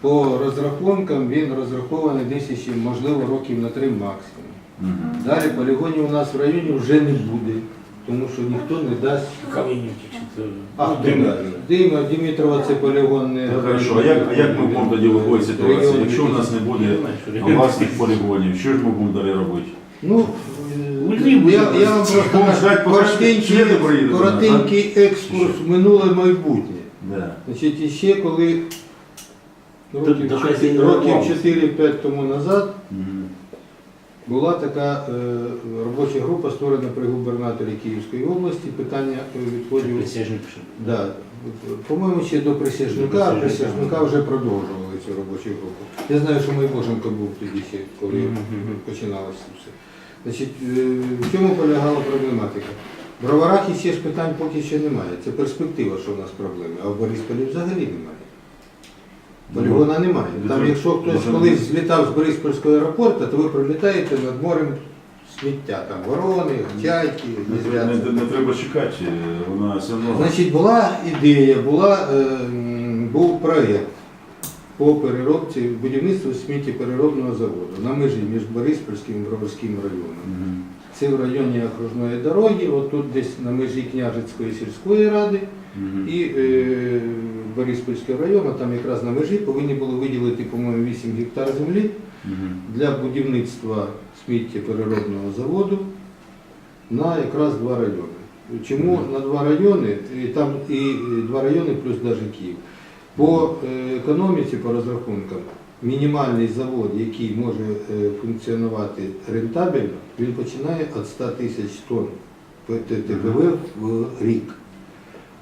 по розрахункам він розрахований десь ще, можливо, років на три максимум. Мгм. Далі полігонів у нас в районі вже не буде, тому що ніхто не дасть. Калинівки чи це. А, Дима, Дима, Дімітрова це полігон не Ну, Хорошо, а як, а як ми будемо тоді виходити з ситуації? Якщо у нас не буде власних полігонів, що ж ми будемо далі робити? Ну, Можливо, я, я вам Будемо просто ждать, поки коротенький, члени приїдуть до нас, коротенький екскурс в минуле майбутнє. Да. Значить, іще коли років, до чотири- хазяїна років мову. 4-5 тому назад Мгм. була така е, робоча група, створена при губернаторі Київської області, питання е, відходів. Да, по-моєму, ще до присяжника, а присяжника вже продовжували цю робочу групу. Я знаю, що Майбоженко був тоді ще, коли Мгм. починалося це все. Значить, е, в чому полягала проблематика? В Броварах іще ж питань поки ще немає. Це перспектива, що в нас проблеми, а в Борисполі взагалі немає. Полігона немає. Там, якщо хтось колись злітав з Бориспольського аеропорту, то ви пролітаєте над морем сміття, там ворони, чайки, Не, не, не треба чекати, вона все одно. Значить, була ідея, була, е, був проєкт по переробці будівництву сміттєпереробного заводу на межі між Бориспільським і Броварським районом. Мгм. Це в районі окружної дороги, отут десь на межі Княжицької сільської ради Мгм. і е, Бориспільського району, там якраз на межі повинні були виділити, по-моєму, 8 гектар землі для будівництва сміттєпереробного заводу на якраз два райони. Чому на два райони? І там і два райони плюс навіть Київ. По е, економіці, по розрахункам, мінімальний завод, який може е, функціонувати рентабельно, він починає від 100 тисяч тонн ТТПВ в рік.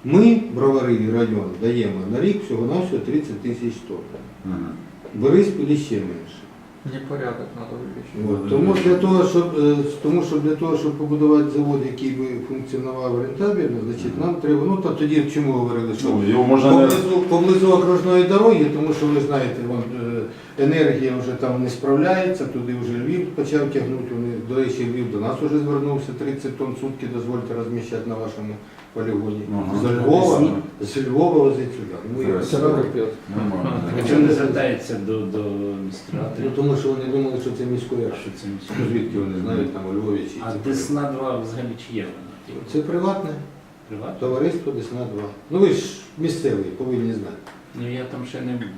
Ми, Бровари район, даємо на рік всього-навсього 30 тисяч тонн. Мгм. Бориспіль ще менше. Непорядок надо. От, Тому для того, щоб е, тому що для того, щоб побудувати завод, який би функціонував рентабельно, значить нам треба. Ну то тоді чому говорили, що Ну, його можна поблизу, поблизу окружної дороги, тому що ви знаєте, вон, е, енергія вже там не справляється, туди вже Львів почав тягнути. Вони, до речі, Львів до нас вже звернувся 30 тонн сутки, дозвольте розміщати на вашому полігоні. Ага. З Львова, з Львова возить сюди. Ну. А чому не звертається до, до міськради? Ну, тому що вони думали, що це міської. Що це Ну, міська? Звідки вони знають там у Львові чи А Десна 2 взагалі чи є вона? Це приватне Приватна? товариство Десна 2. Ну ви ж місцеві, повинні знати. Ну я там ще не був.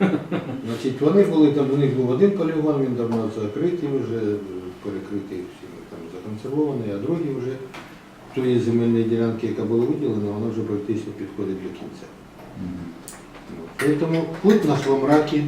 Значить, вони були там, у них був один полігон, він давно закритий вже, е, перекритий всіми там законсервований, а другий вже тої земельної ділянки, яка була виділена, вона вже практично підходить до кінця. Мгм. От. Тому путь наш во мракі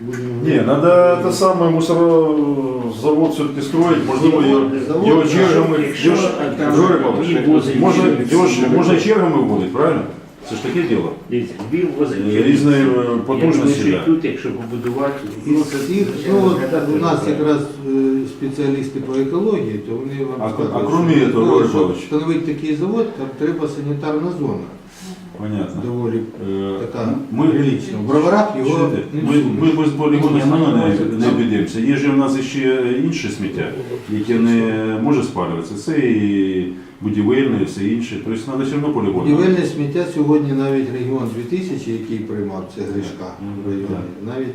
будемо. Не, надо те саме мусорозавод все-таки строить, можливо, його, Завод, чергами, Якщо його ж- там Жора Павлович, Львів возить можна, Львів, його ж Львів. можна чергами вводити, правильно? Це ж таке діло. Дивіться, Львів возить. Е, Різної е, потужності. Да. тут, якщо побудувати, Із це, звичайно, ну, от у нас якраз е, спеціалісти по екології, то вони вам А- скажуть, а що крім для того, того, щоб встановити такий завод, там треба санітарна зона. Понятно. Доволі Е, така Ми, прилічна. В броварах його Чуєте? не ми, всунеш. ми без полігону Ні, знову ми не, не не обійдемося. Є ж у нас ще інше сміття, яке не може спалюватися. Це і будівельне, і все інше. Тобто треба все одно полігон. Будівельне сміття сьогодні навіть регіон 2000, який приймав, це Гришка в районі, навіть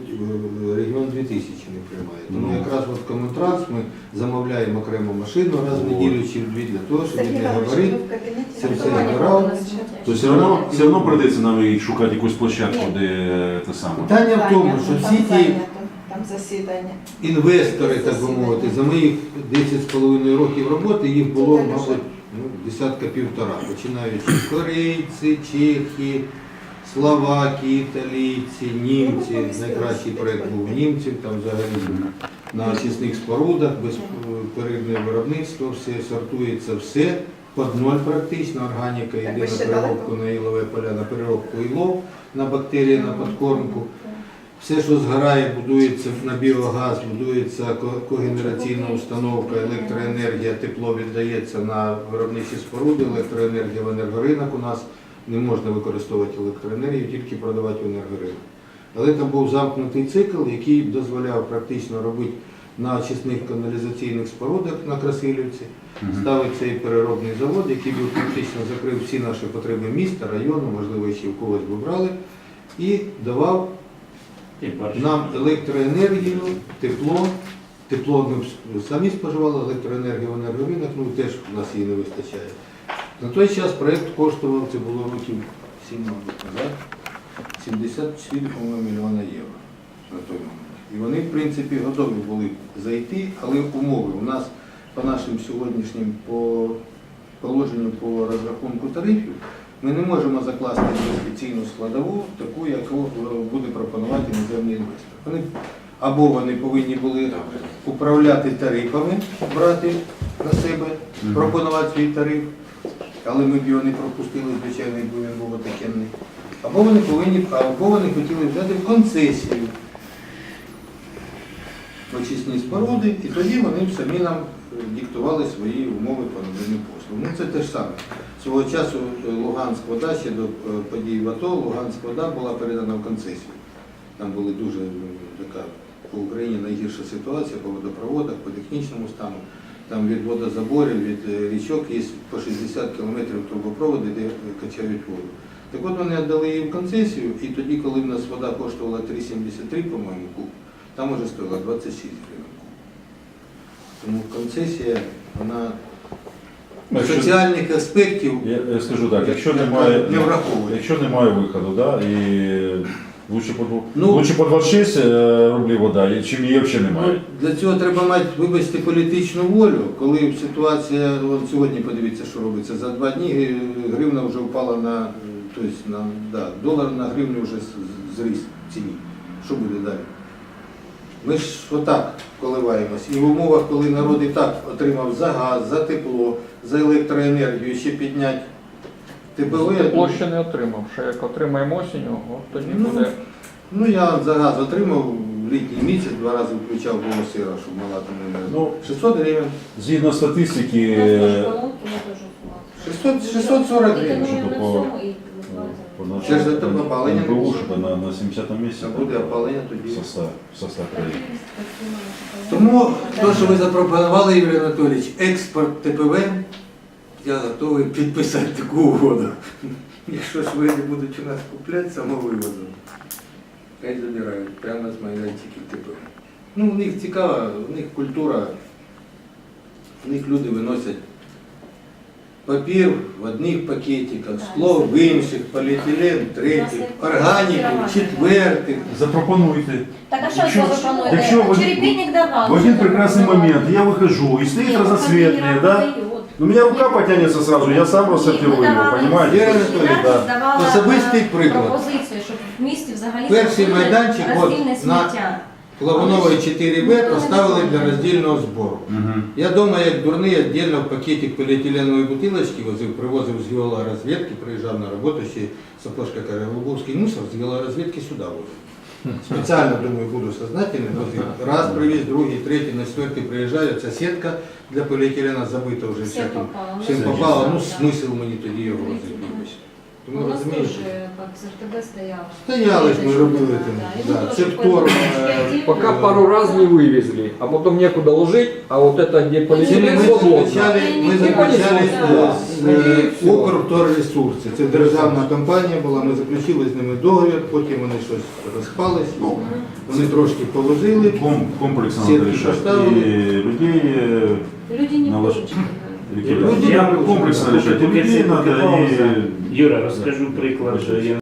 е, регіон 2000 не приймає. Тому Ну. якраз от Комунтранс ми замовляємо окрему машину раз в неділю чи в дві для того, щоб Сергій не Іванович, говорити. ви в кабінеті Це все збирав. То все одно, все одно прийдеться нам шукати якусь площадку, де те саме. Питання в тому, що всі ті Там засідання. інвестори, так би мовити, за моїх 10,5 років роботи їх було, мабуть, ну, десятка півтора, починаючи корейці, чехи, словаки, італійці, німці. Найкращий проєкт був німців, там взагалі на очисних спорудах, безперервне виробництво, все сортується, все. Під ноль практично, органіка йде на переробку на ілове поля, на переробку ілов, на бактерії, на підкормку. Все, що згорає, будується на біогаз, будується когенераційна установка, електроенергія, тепло віддається на виробничі споруди, електроенергія в енергоринок у нас не можна використовувати електроенергію, тільки продавати в енергоринок. Але там був замкнутий цикл, який дозволяв практично робити на очисних каналізаційних спорудах на Красилівці. Мгм. Ставить цей переробний завод, який би практично закрив всі наші потреби міста, району, можливо, ще в когось би брали, і давав. Нам електроенергію, тепло, тепло ми самі споживали, електроенергію в енергоринок, ну теж у нас її не вистачає. На той час проєкт коштував, це було років 7 мабуть, назад, 74, мільйона євро на той момент. І вони, в принципі, готові були зайти, але умови у нас по нашим сьогоднішнім по положенню по розрахунку тарифів, ми не можемо закласти інвестиційну складову, таку, яку е, буде пропонувати іноземний інвестор. Вони або вони повинні були управляти тарифами, брати на себе, пропонувати свій тариф, але ми б його не пропустили, звичайно, бо він був отакенний. Або вони повинні, або вони хотіли взяти в концесію очисні споруди, і тоді вони б самі нам е, диктували свої умови по наданню послуг. Ну це те ж саме. Свого часу е, Луганськ вода ще до е, подій в АТО, Луганськ вода була передана в концесію. Там була дуже е, така по Україні найгірша ситуація по водопроводах, по технічному стану. Там від водозаборів, від річок є по 60 кілометрів трубопроводи, де качають воду. Так от вони віддали в концесію, і тоді, коли в нас вода коштувала 3,73, по-моєму, куб, там уже стоїла 26 гривень куб. Тому концесія, вона Якщо- соціальних аспектів Я, я скажу так, якщо не- немає, не враховує. якщо немає виходу, да, і лучше по, Ну- лучше по 26 е, рублів вода, і чим її взагалі Ну, немає. для цього треба мати, вибачте, політичну волю, коли ситуація, от сьогодні подивіться, що робиться, за два дні е, гривна вже впала на, е, тобто на, да, долар на гривню вже з- зріс в ціні. Що буде далі? Ми ж отак коливаємось. І в умовах, коли народ і так отримав за газ, за тепло, за електроенергію, ще підняти ТПВ. Тепло ще не отримав. Ще як отримаємо осінню, от тоді Ну, буде. Ну я за газ отримав в літній місяць, два рази включав було сира, щоб мала там не. Ну, 600 гривень. Згідно статистики, У нас теж е, колонки, ми теж у нас. 600 640 гривень. що по- нашому Це ж за те опалення не НПУ, щоб на, на 70 місці Це буде опалення тоді. в состав, состав країни. Тому те, що ви запропонували, Ігор Анатолійович, експорт ТПВ, я готовий підписати таку угоду. Якщо шведи будуть у нас купляти самовивозом, хай забирають прямо з майданчиків ТПВ. Ну, у них цікава, у них культура, у них люди виносять папір в одних пакетиках, скло в інших, поліетилен в третіх, органіку в четвертих. Запропонуйте. Так а що Якщо- ви пропонуєте? якщо в один- Черепінник давав. В один що прекрасный запропонували? момент я выхожу, и стоит Ні, разноцветные, конвейера да? подает. У меня рука потянется сразу, я сам рассортирую его, Ігор понимаете? Анатолійович, Давала, давала, особистий е, приклад. Пропозицію, щоб в місті взагалі Перший зробили майданчик, от, роздільне на- сміття. Плаванової 4Б поставили для роздільного збору. Мгм. Я дома, як дурний, віддільно в пакетик поліетиленової бутилочки возив, привозив з геологорозвідки, приїжджав на роботу, ще Сапожка каже, Луговський мусор з геологорозвідки сюди возив. Спеціально, думаю, буду сознательним, возив. Раз привіз, другий, третій, на четвертий приїжджаю, ця сітка для поліетилена забита вже всяким. попало. Ну, Всім Все попало, ну смисл мені тоді його возити. вибачте. У Тому нас теж розумієте? як з РТБ стояло. Стояли ж ми робили Да, там, да. І ми да, теж це по второ, ініціативі- Пока пару раз не вывезли, а потом некуда ложить, а вот это где Ми полиэтилен свободно. заключали, ми І заключали понесло. з е, Укрвторресурси. Це державна компанія була, ми заключили з ними договір, потім вони щось розпались, вони трошки положили. Ком- комплексно Сетки надо решать. поставили. И людей, э, Люди не На ваш- хочуть. Люди- комплексно решать. И Поки це надо, поки пауза. и Юра, розкажу приклад. Я